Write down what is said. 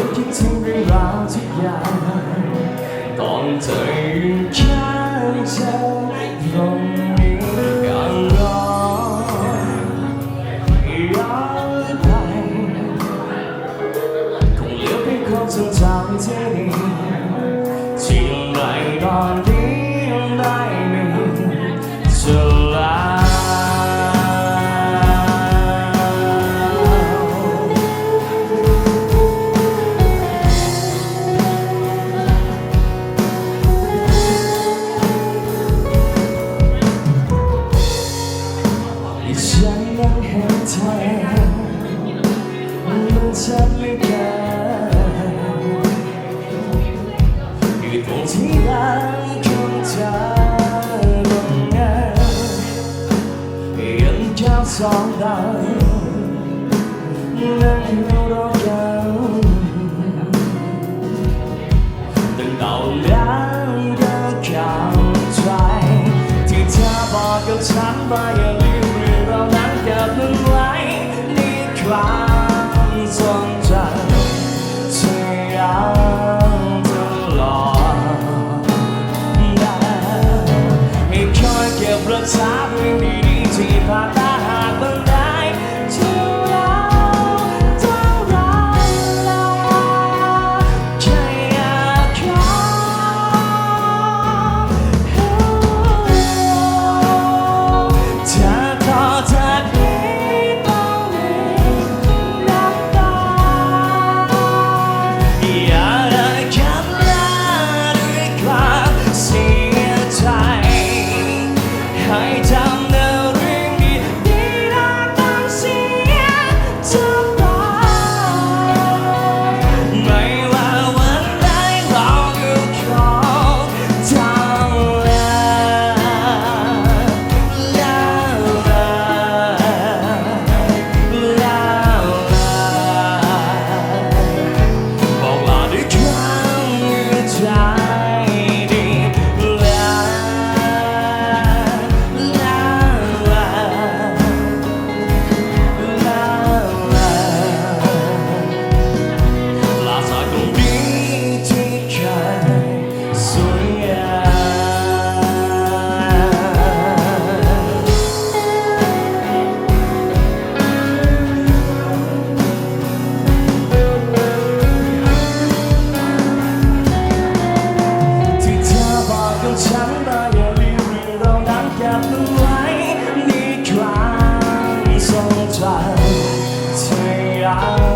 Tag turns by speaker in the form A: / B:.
A: วนคิดถึงเรื่องราวทุกอย่างตอนเธอยู่ข้างฉันตงนี้การรอย้อไปคงเลือเพียงความทรจำที่ดี นั่งเห็นเธอมันชัดไม่ได้อยู่ตรงที่ร้านขอเธอลงเงายังแค่สองดาวนั่งอยู่รอกันตั้งแต่แล้วก็เข้าใจที่เธอบอกกับฉันไป time. ที่รัก